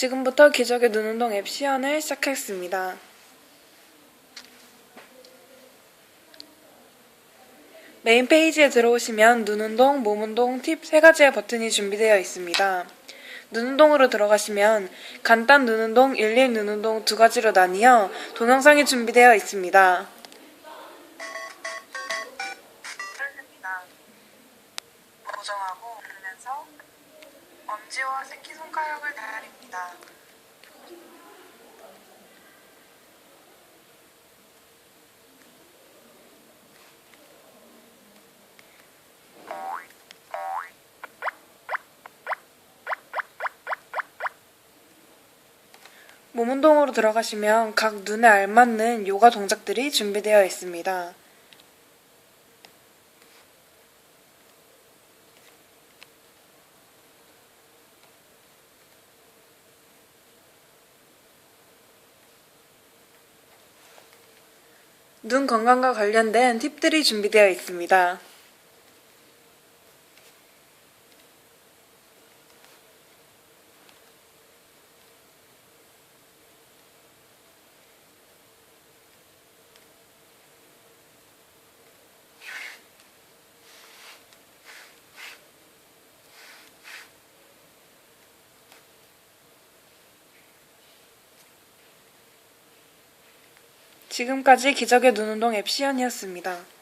지금부터 기적의 눈운동 앱 시연을 시작하겠습니다. 메인 페이지에 들어오시면 눈운동, 몸운동, 팁 세 가지의 버튼이 준비되어 있습니다. 눈운동으로 들어가시면 간단 눈운동, 일일 눈운동 두 가지로 나뉘어 동영상이 준비되어 있습니다. 습니다 고정하고 누르면서 엄지와 새끼손가락을 나열입니다. 몸 운동으로 들어가시면 각 눈에 알맞는 요가 동작들이 준비되어 있습니다. 눈 건강과 관련된 팁들이 준비되어 있습니다. 지금까지 기적의 눈운동 앱 시연이었습니다.